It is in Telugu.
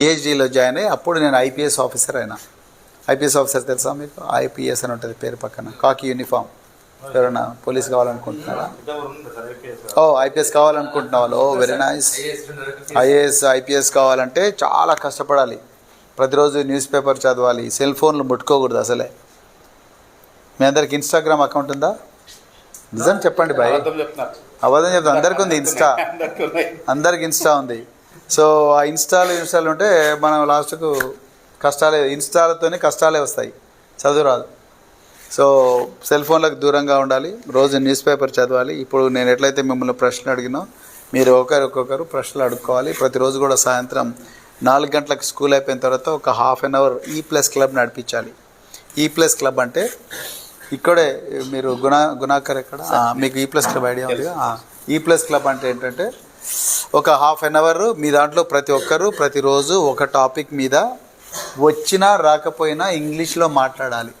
పిహెచ్డీలో జాయిన్ అయ్యి అప్పుడు నేను ఐపీఎస్ ఆఫీసర్ అయినా. ఐపీఎస్ ఆఫీసర్ తెలుసా మీకు? ఐపీఎస్ అని ఉంటుంది పేరు పక్కన. కాకి యూనిఫామ్. ఎవరైనా పోలీస్ కావాలనుకుంటున్నారా? ఓ ఐపీఎస్ కావాలనుకుంటున్న వాళ్ళు. ఓ వెరీ నైస్. ఐఏఎస్ ఐపీఎస్ కావాలంటే చాలా కష్టపడాలి. ప్రతిరోజు న్యూస్ పేపర్ చదవాలి. సెల్ ఫోన్లు ముట్టుకోకూడదు అసలే. మీ అందరికి ఇన్స్టాగ్రామ్ అకౌంట్ ఉందా? నిజం చెప్పండి బాయ్. అబద్ధం చెప్తా అందరికి ఉంది ఇన్స్టా. అందరికి ఇన్స్టా ఉంది. సో ఆ ఇన్స్టాల్ ఇన్స్టాల్ ఉంటే మనం లాస్ట్కు కష్టాలే ఇన్స్టాలతోనే కష్టాలే వస్తాయి. చదువు రాదు. సో సెల్ ఫోన్లకు దూరంగా ఉండాలి. రోజు న్యూస్ పేపర్ చదవాలి. ఇప్పుడు నేను ఎట్లయితే మిమ్మల్ని ప్రశ్నలు అడిగినో మీరు ఒకరు ఒక్కొక్కరు ప్రశ్నలు అడుక్కోవాలి. ప్రతిరోజు కూడా సాయంత్రం నాలుగు గంటలకు స్కూల్ అయిపోయిన తర్వాత ఒక half an hour E plus club నడిపించాలి. E ఈ ప్లస్ క్లబ్ అంటే ఇక్కడే మీరు గుణ గుణాకర్ ఎక్కడ? మీకు e E plus club idea ఉంది ఈ ప్లస్ క్లబ్ అంటే ఏంటంటే ఒక హాఫ్ అన్ అవర్ మీ దాంట్లో ప్రతి ఒక్కరు ప్రతిరోజు ఒక టాపిక్ మీద వచ్చినా రాకపోయినా ఇంగ్లీష్లో మాట్లాడాలి.